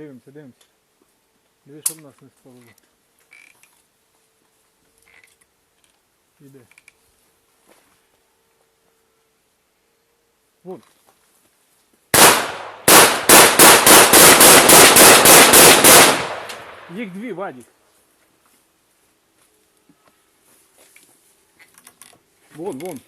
Дивимося, дивимося. Диви, щоб нас не спалило. Іде. Вон. Їх дві, Вадик. Вон, вон.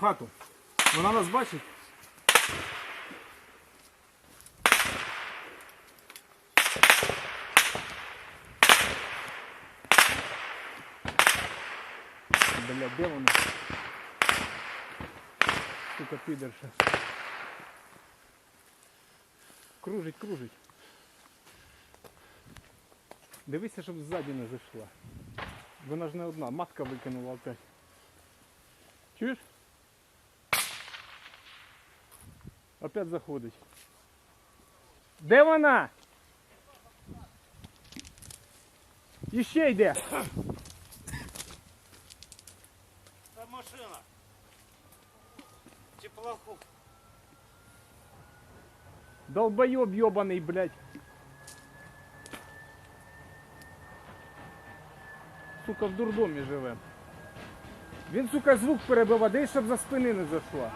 В Хату. Вона нас бачить? Бля, де вона? Сука, підерша. Кружить, кружить. Дивися, щоб ззаді не зайшла. Вона ж не одна, матка викинула опять. Чуєш? Опять заходить. Де вона? Іще йде. Там машина. Теплоход. Долбойоб йобаний, блядь. Сука, в дурдомі живе. Він, сука, звук перебиває, дай, щоб за спини не зайшла.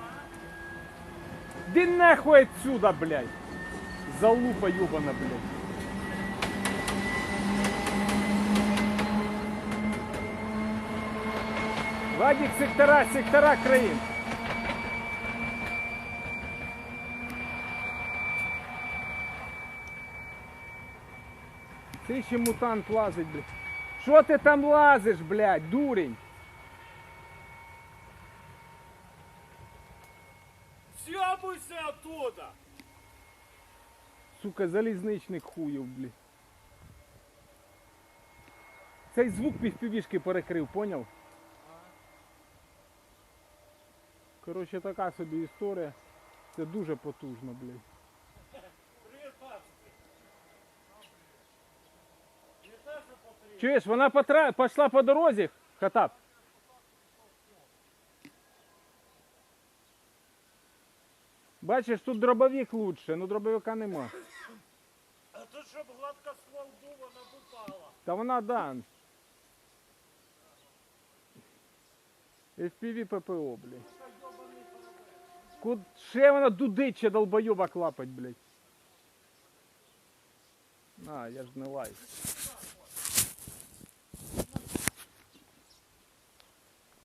Ди нахуй отсюда, блядь. Залупа йобана, блядь. Вадик, сектора, сектора країн. Ти ще мутант лазить, блядь. Що ти там лазиш, блядь, дурень? Съебуйся оттуда! Сука, залізничник хуїв, блядь. Цей звук півпівішки перекрив, поняв? Коротше, така собі історія. Це дуже потужно, блядь. Повторить. Чуєш, вона потра... пішла по дорозі, Хатап. Бачиш, тут дробовик лучше, ну дробовика нема. А тут, щоб гладко ствол дуба набупала. Та вона да. FPV ППО, блядь. Куд... Ще вона дудить, ще долбойоба клапать, блядь. А, я ж не лай.